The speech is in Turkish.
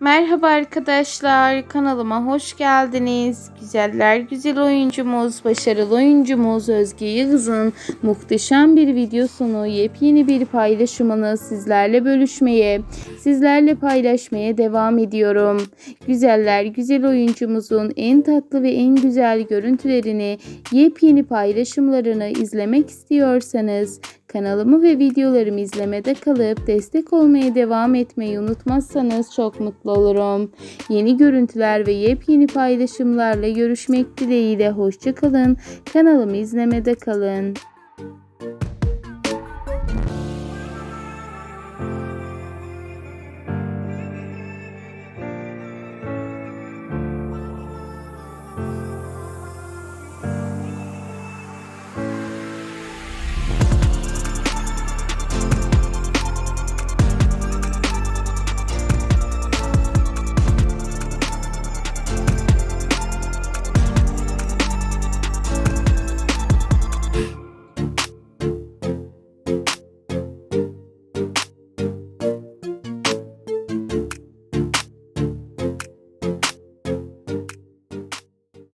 Merhaba arkadaşlar, kanalıma hoş geldiniz. Güzeller güzel oyuncumuz, başarılı oyuncumuz Özge Yıldız'ın muhteşem bir videosunu, yepyeni bir paylaşımını sizlerle bölüşmeye, sizlerle paylaşmaya devam ediyorum. Güzeller güzel oyuncumuzun en tatlı ve en güzel görüntülerini, yepyeni paylaşımlarını izlemek istiyorsanız Kanalımı ve videolarımı izlemede kalıp destek olmaya devam etmeyi unutmazsanız çok mutlu olurum. Yeni görüntüler ve yepyeni paylaşımlarla görüşmek dileğiyle hoşçakalın. Kanalımı izlemede kalın.